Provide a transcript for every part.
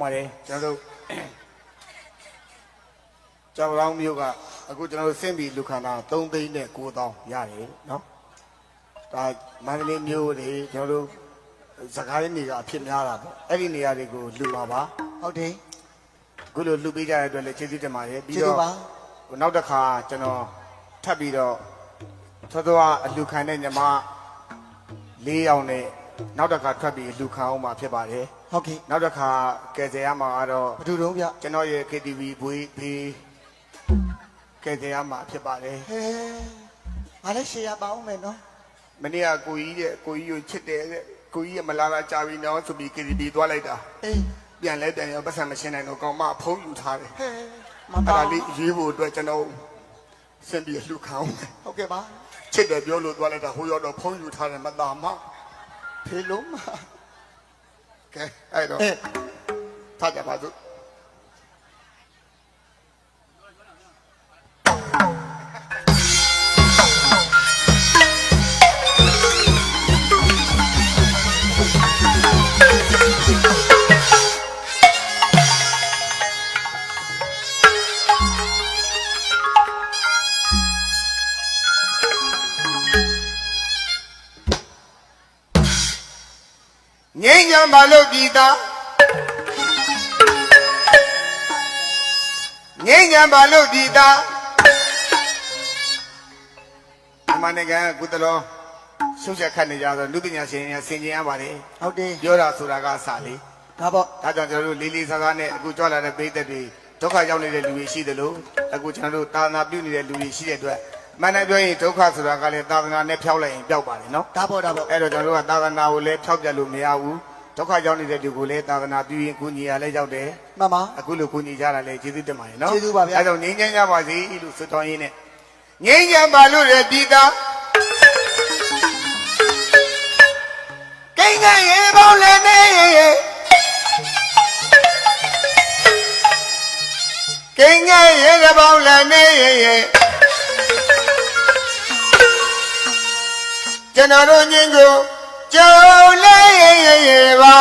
ကောင်းပါတယ်ကျွန်တော်တို့ကျောင်းလောင်းမျိုးကအခုကျွန်တော်တို့ဆင့်ပြီးလူခန္ဓာ3သိန်းနဲ့9000ရတယ်နော်ဒါမန္တလေးမျိုးတွေကျွန်တော်တို့စကားရင်းတွေကအဖြစ်များတာပေါ့အဲ့ဒီနေရာတွေကိုလူပါပါဟုတ်တယ်အခုလိုလူပေးကြတဲ့အတွက်လည်းကျေးဇူးတင်ပါတယ်ကျေးဇူးပါဟိုနောက်တစ်ခါကျွန်တော်ထပ်ပြီးတော့သောသောအလူခံတဲ့ညီမ၄ယောက်နဲ့ နောက်တစ်ခါထွက်ပြီးလူခံအောင်မှာဖြစ်ပါတယ်ဟုတ်ကဲ့နောက်တစ်ခါကယ်ဆယ်ရမှာကတော့ဘယ်သူတုံးဗျကျွန်တော်ရဲ့ KTV ဘွေးဖေးကယ်ဆယ်ရမှာဖြစ်ပါတယ်ဟဲငါလည်းရှေ့ရပါအောင်မယ်နော်မနေ့ကကိုကြီးတဲ့ကိုကြီးကိုချစ်တယ်တဲ့ကိုကြီးကမလာလာကြာပြီနော်ဆိုပြီး KTV သွားလိုက်တာအေးပြန်လဲပြန်ရောပတ်စံမရှင်းနိုင်တော့ကောင်မဖုံးယူထားတယ်ဟဲမအဲ့ပါဒါလေးရေးဖို့အတွက်ကျွန်တော်စင်ပြီးလှူခံအောင်ဟုတ်ကဲ့ပါချစ်တယ်ပြောလို့သွားလိုက်တာဟိုရောက်တော့ဖုံးယူထားတယ်မသားမ ဖေလုံးမကဲအဲ့တော့အေးထားကြပါစို့ ငိမ့်ညံပါလို့ပြည်သားငိမ့်ညံပါလို့ပြည်သားအမနကန်ကုသလောရှုပ်ချက်ခတ်နေကြတော့လူပညာရှင်များဆင်ကျင်ရပါတယ်ဟုတ်တယ်ပြောတာဆိုတာကစလေးဒါပေါ့ဒါကြောင့်ကျွန်တော်တို့လေးလေးစားစားနဲ့အခုကြွလာတဲ့ပိသက်တွေဒုက္ခရောက်နေတဲ့လူတွေရှိသလိုအခုကျွန်တော်တို့သာသနာပြုနေတဲ့လူတွေရှိတဲ့အတွက်မန္တပြောရင်ဒုက္ခဆိုတာကလည်းသာသနာနဲ့ဖျောက်လိုက်ရင်ပျောက်ပါတယ်နော်ဒါပေါ့ဒါပေါ့အဲ့တော့ကျွန်တော်တို့ကသာသနာကိုလည်းဖျောက်ပြတ်လို့မရဘူး ဒုက္ခရောက်နေတဲ့လူကိုလည်းသာသနာပြုရင်ကိုညီရလည်းရောက်တယ်မမအခုလိုကိုညီကြတာလည်းကျေးဇူးတင်ပါတယ်နော်ကျေးဇူးပါဗျာအဲ့တော့ငြိမ်းချမ်းကြပါစေလို့ဆုတောင်းရင်းနဲ့ငြိမ်းချမ်းပါလို့ရပြည်သားကိန်းကရေပေါင်းလည်းနေကိန်းကရေပေါင်းလည်းနေကျွန်တော်တို့ညင်ကို ကြုံလေးပါ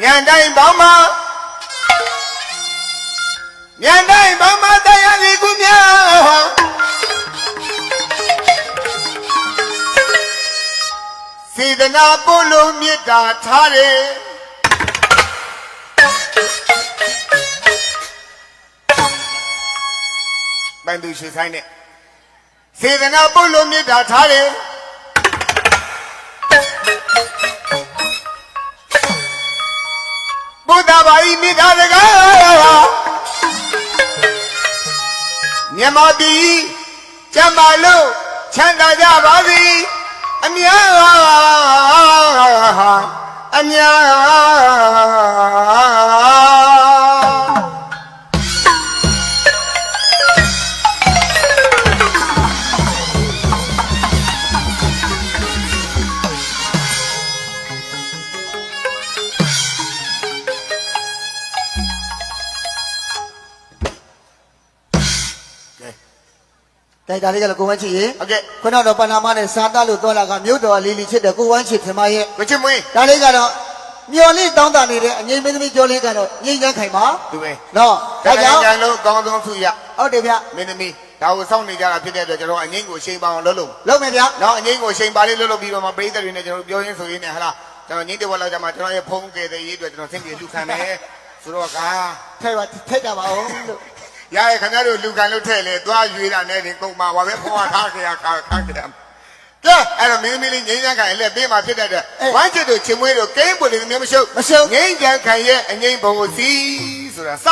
ညံတိုင်းပေါင်းမှာညံတိုင်းပေါင်းမှာတရားစီကူများစေတနာပို့လို့မေတ္တာထားတယ်ပိုင်သူရွှေဆိုင်နဲ့ စေတနာပို့လို့မေတ္တာထားတယ်ဘုဒ္ဓဘာဤမေတ္တာတကားမြန်မာပြည်ကျမ်းမာလို့ချမ်းသာကြပါစေအမြတ်အမြ တ်ကဲတိုက်တာလေးကလည်းကိုဝမ်းချစ်ရေဟုတ်ကဲ့ခုနကတော့ပဏာမနဲ့စားတလို့သွားလာကမြို့တော်လေးလေးချစ်တယ်ကိုဝမ်းချစ်ထင်မရဲ့ကိုချစ်မွေးဒါလေးကတော့မျော်လေးတောင်းတနေတဲ့အငိမ့်မင်းသမီးကြောလေးကတော့ငိမ့်ချမ်းခိုင်ပါသူပဲနော်ဒါဒါကြောကြောင့်င့်ကြံလို့ကောင်းကောင်းသူရဟုတ်တယ်ဗျမင်းသမီးဒါကိုစောင့်နေကြတာဖြစ်တဲ့အတွက်ကျွန်တော်အငိမ့်ကိုရှိန်ပါအောင်လုပ်လို့လုံးမယ်ဗျနော်အငိမ့်ကိုရှိန်ပါလေးလုပ်လို့ပြီးတော့မှပရိသတ်တွေနဲ့ကျွန်တော်ပြောရင်းဆိုရင်းနဲ့ဟလာကျွန်တော်ငိမ့်တဲ့ဘက်လောက်ကျမှကျွန်တော်ရဲ့ဖုန်းကယ်တဲ့ရေးအတွက်ကျွန်တော်ဆင့်ပြေလူခံမယ်ဆိုတော့ကထဲပါထက်ကြပါအောင်လို့ ရရခင်ဗျားတို့လူခံလို့ထဲ့လေသွားရွေးတာနဲ့ဒီကုန်မှာပါပဲဖုန်းကထားကြရခါခါကြတယ်ကဲအဲ့တော့မင်းသမီးလေးငိမ့်ချမ်းခိုင်လက်ပေးမှာဖြစ်တဲ့အတွက်ဝမ်းချစ်တို့ချင်းမွေးတို့ကိန်းပွေတွေမျိုးမရှုပ်မရှုပ်ငိမ့်ချမ်းခိုင်ရဲ့အငိမ့်ဘုံကိုစီးဆိုတာစ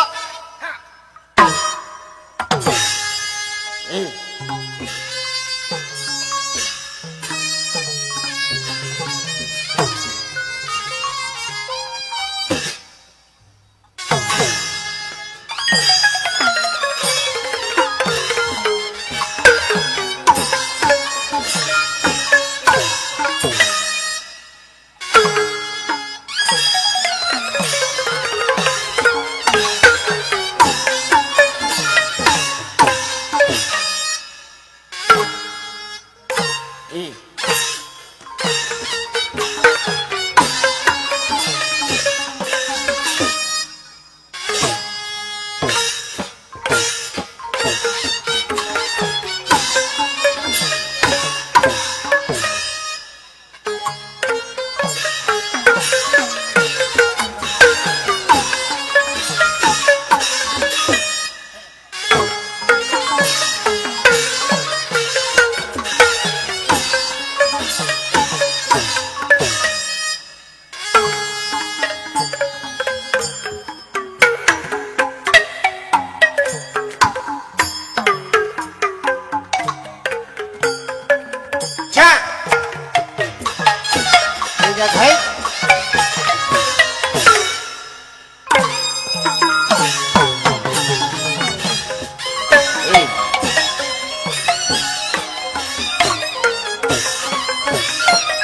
အေးညာ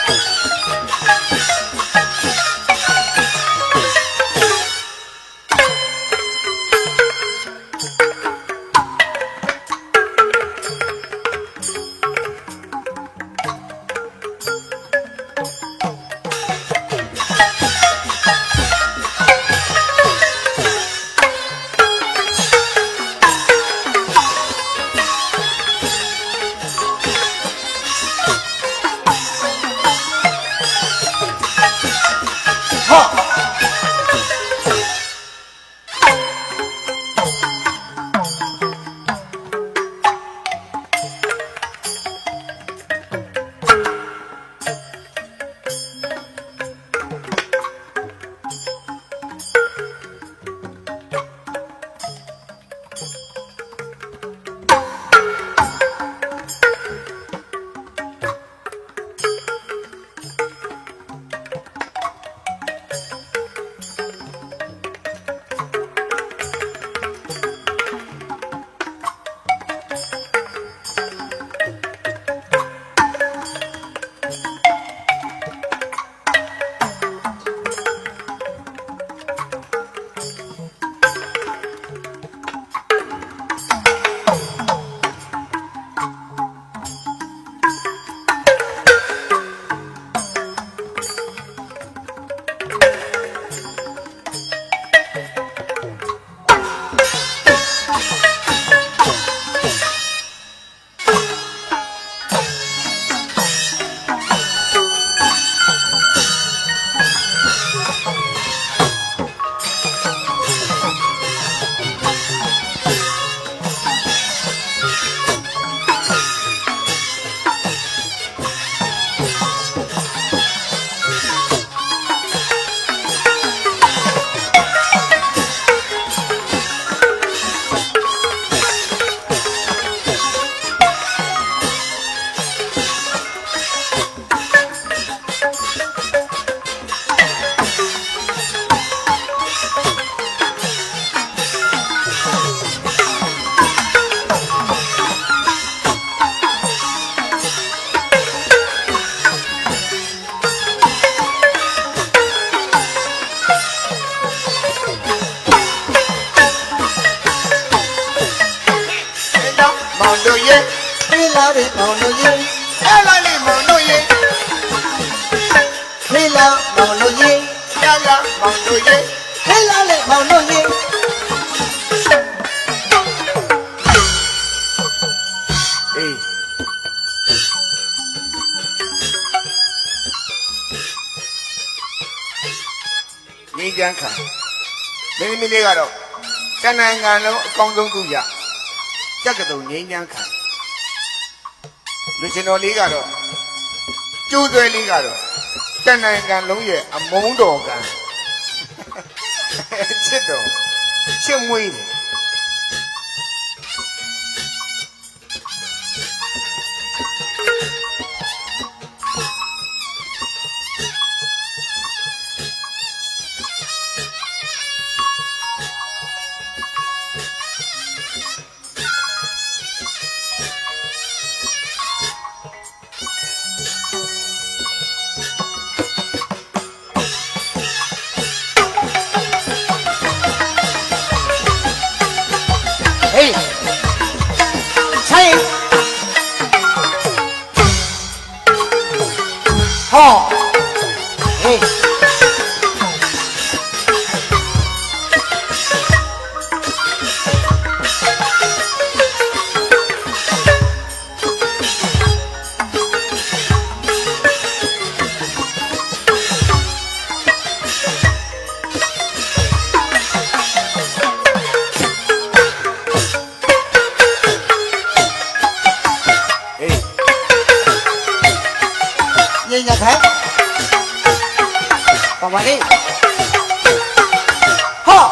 ဟော င်တို့ရဲ့ခေးလာတဲ့မောင်တို့ရေအေးနေကြမ်းခံမင်းသမီးလေးကတော့တဏ္ဍာငံလုံးအကောင်းဆုံးသူရကြက်ကတုံငိမ့်ကြမ်းခံလူရှင်တော်လေးကတော့ကျိုးသွဲလေးကတော့တဏ္ဍာငံလုံးရဲ့အမုန်းတော်ကံ ချစ်တော်ချစ် ပါမလေးဟော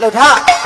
လှုပ်ထား